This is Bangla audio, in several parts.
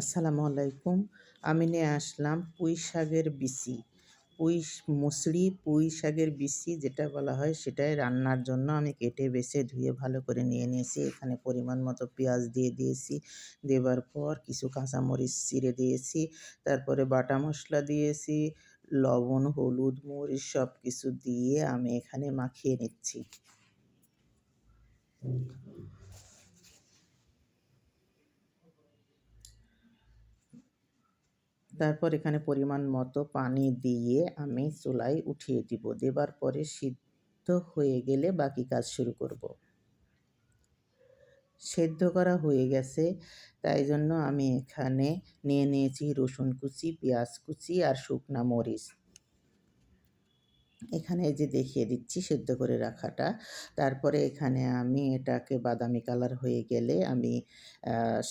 আসসালামু আলাইকুম। আমি নিয়ে আসলাম পুঁই শাকের বিচি। পুঁই মুসড়ি, পুঁই শাকের বিচি যেটা বলা হয় সেটাই রান্নার জন্য আমি কেটে বেছে ধুয়ে ভালো করে নিয়ে নিয়েছি। এখানে পরিমাণ মতো পেঁয়াজ দিয়ে দিয়েছি, দেবার পর কিছু কাঁচামরিচ চিড়ে দিয়েছি, তারপরে বাটা মশলা দিয়েছি, লবণ, হলুদ, মরিচ সব কিছু দিয়ে আমি এখানে মাখিয়ে নিচ্ছি। তারপর এখানে পরিমাণ মতো পানি দিয়ে আমি চুলায় উঠিয়ে দিব। দেবার পরে সিদ্ধ হয়ে গেলে বাকি কাজ শুরু করব। সেদ্ধ করা হয়ে গেছে, তাই জন্য আমি এখানে নিয়ে নিয়েছি রসুন কুচি, পেঁয়াজ কুচি আর শুকনা মরিচ। এখানে যে দেখিয়ে দিচ্ছি সেদ্ধ করে রাখাটা। তারপরে এখানে আমি এটাকে বাদামি কালার হয়ে গেলে আমি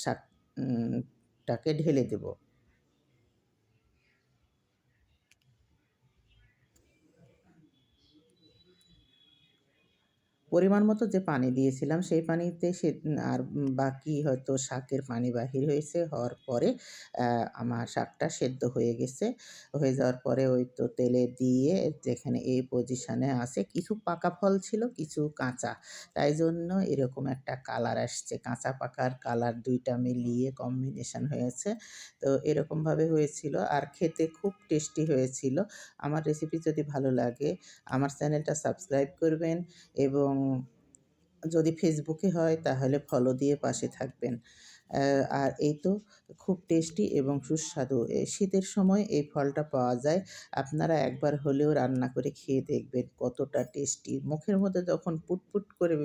শাকটাকে ঢেলে দেবো। পরিমাণ মতো যে পানি দিয়েছিলাম, সেই পানিতে সে আর বাকি হয়তো শাকের পানি বাহির হয়েছে, হওয়ার পরে আমার শাকটা সেদ্ধ হয়ে গেছে। হয়ে যাওয়ার পরে ওই তো তেলে দিয়ে যেখানে এই পজিশানে আছে, কিছু পাকা ফল ছিল, কিছু কাঁচা। তাই জন্য এরকম একটা কালার আসছে। কাঁচা পাকার কালার দুইটা মিলিয়ে কম্বিনেশন হয়েছে। তো এরকমভাবে হয়েছিল। আর খেতে খুব টেস্টি হয়েছিল। আমার রেসিপি যদি ভালো লাগে, আমার চ্যানেলটা সাবস্ক্রাইব করবেন এবং যদি ফেসবুকে হয়, তাহলে ফলো দিয়ে পাশে থাকবেন। আর এই তো খুব টেস্টি এবং সুস্বাদু। শীতের সময় এই ফলটা পাওয়া যায়। আপনারা একবার হলেও রান্না করে খেয়ে দেখবেন কতটা টেস্টি মুখের মধ্যে যখন পুটপুট করে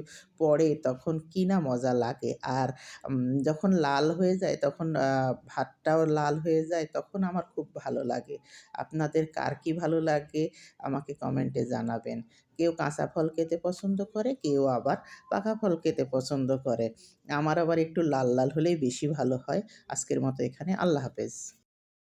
পড়ে, তখন কি না মজা লাগে। আর যখন লাল হয়ে যায়, তখন ভাতটাও লাল হয়ে যায়, তখন আমার খুব ভালো লাগে। আপনাদের কার কী ভালো লাগে, আমাকে কমেন্টে জানাবেন। কেউ কাঁচা ফল খেতে পছন্দ করে, কেউ আবার পাকা ফল খেতে পছন্দ করে। আমার আবার একটু লাল লাল হলেই বেশি ভালো হয়। আজকের মতো এখানে। আল্লাহ হাফেজ।